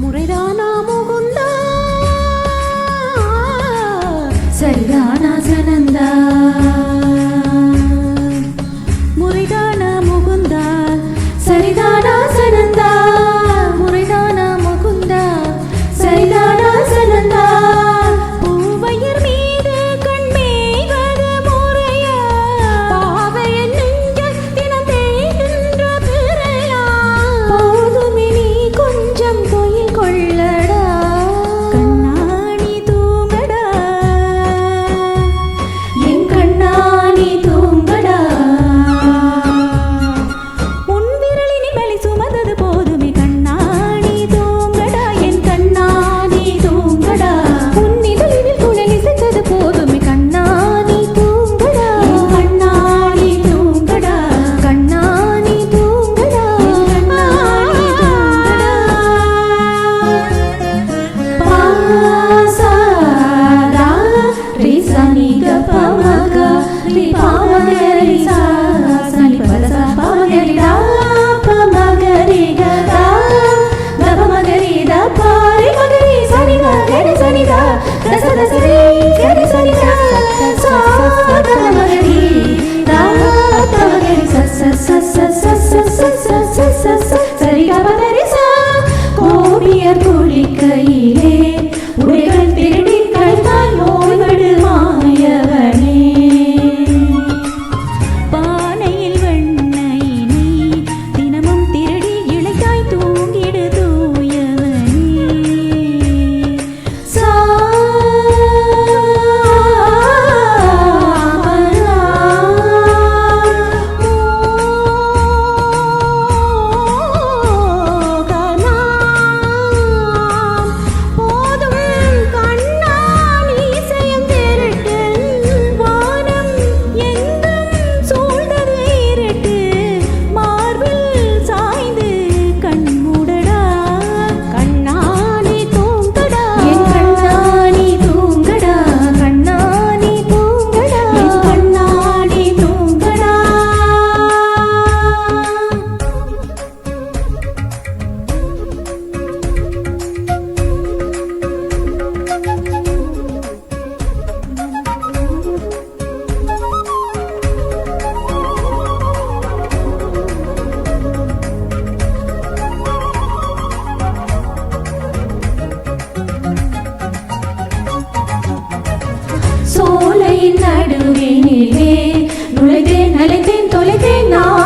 முறைதானா முகுந்தா? சரிதானா சனந்தா? முறைதானா முகுந்தா? சரிதானா சனந்தா? Casa de Sari, நுழைத்தேன் அழைத்தேன் தொலைத்தேன் நான்